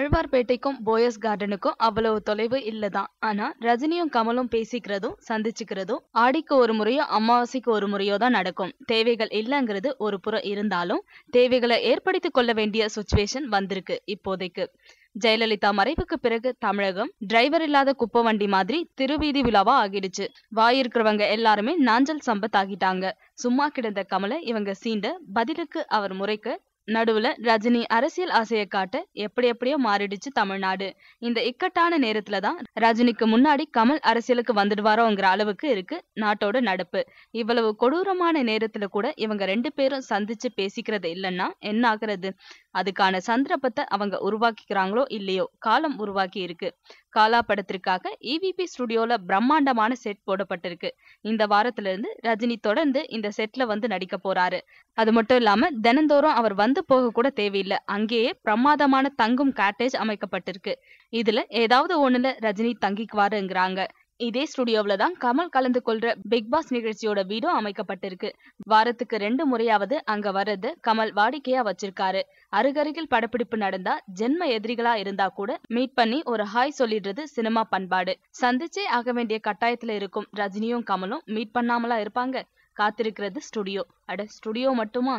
ஆழ்வார்பேட்டைக்கும் போயஸ் கார்டனுக்கும் அவ்வளவு தொலைவு இல்லதான். ஆனா ரஜினியும் கமலும் பேசிக்கிறதும் சந்திச்சுக்கிறதும் ஆடிக்கு ஒரு முறையோ அமாவாசைக்கு ஒரு முறையோ தான் நடக்கும். தேவைகள் இல்லைங்கிறது ஒரு புறம் இருந்தாலும் தேவைகளை ஏற்படுத்திக் கொள்ள வேண்டிய சுச்சுவேஷன் வந்திருக்கு இப்போதைக்கு. ஜெயலலிதா மறைவுக்கு பிறகு தமிழகம் டிரைவர் இல்லாத குப்பை வண்டி மாதிரி திருவீதி விழாவா ஆகிடுச்சு. வாயிருக்கிறவங்க எல்லாருமே நாஞ்சல் சம்பத் ஆகிட்டாங்க. சும்மா கிடந்த கமலை இவங்க சீண்ட பதிலுக்கு அவர் முறைக்க நடுவுல ரஜினி அரசியல் ஆசையை காட்ட எப்படி எப்படியோ மாறிடுச்சு தமிழ்நாடு. இந்த இக்கட்டான நேரத்துல தான் ரஜினிக்கு முன்னாடி கமல் அரசியலுக்கு வந்துடுவாரோங்கிற அளவுக்கு இருக்கு நாட்டோட நடப்பு. இவ்வளவு கொடூரமான நேரத்துல கூட இவங்க ரெண்டு பேரும் சந்திச்சு பேசிக்கிறது இல்லைன்னா என்ன ஆகுறது? அதுக்கான சந்தர்ப்பத்தை அவங்க உருவாக்கிக்கிறாங்களோ இல்லையோ காலம் உருவாக்கி இருக்கு. காலா படத்திற்காக இவிபி ஸ்டுடியோல பிரம்மாண்டமான செட் போடப்பட்டிருக்கு. இந்த வாரத்துல இருந்து ரஜினி தொடர்ந்து இந்த செட்ல வந்து நடிக்க போறாரு. அது மட்டும் இல்லாம தினந்தோறும் அவர் வந்து வந்து போக கூட தேவையில்லை. அங்கேயே பிரமாதமான தங்கும் காட்டேஜ் அமைக்கப்பட்டிருக்கு. இதுல ஏதாவது ஒண்ணுல ரஜினி தங்கிக்குவாருங்கிறாங்க. இதே ஸ்டுடியோவில தான் கமல் கலந்து கொள்ற பிக் பாஸ் நிகழ்ச்சியோட வீடும் அமைக்கப்பட்டிருக்கு. வாரத்துக்கு ரெண்டு முறையாவது அங்க வர்றது கமல் வாடிக்கையா வச்சிருக்காரு. அருகருகில் படப்பிடிப்பு நடந்தா ஜென்ம எதிரிகளா இருந்தா கூட மீட் பண்ணி ஒரு ஹாய் சொல்லிடுறது சினிமா பண்பாடு. சந்திச்சே ஆக வேண்டிய கட்டாயத்துல இருக்கும் ரஜினியும் கமலும் மீட் பண்ணாமலா இருப்பாங்க. காத்திருக்கிறது ஸ்டுடியோ அட ஸ்டுடியோ மட்டுமா?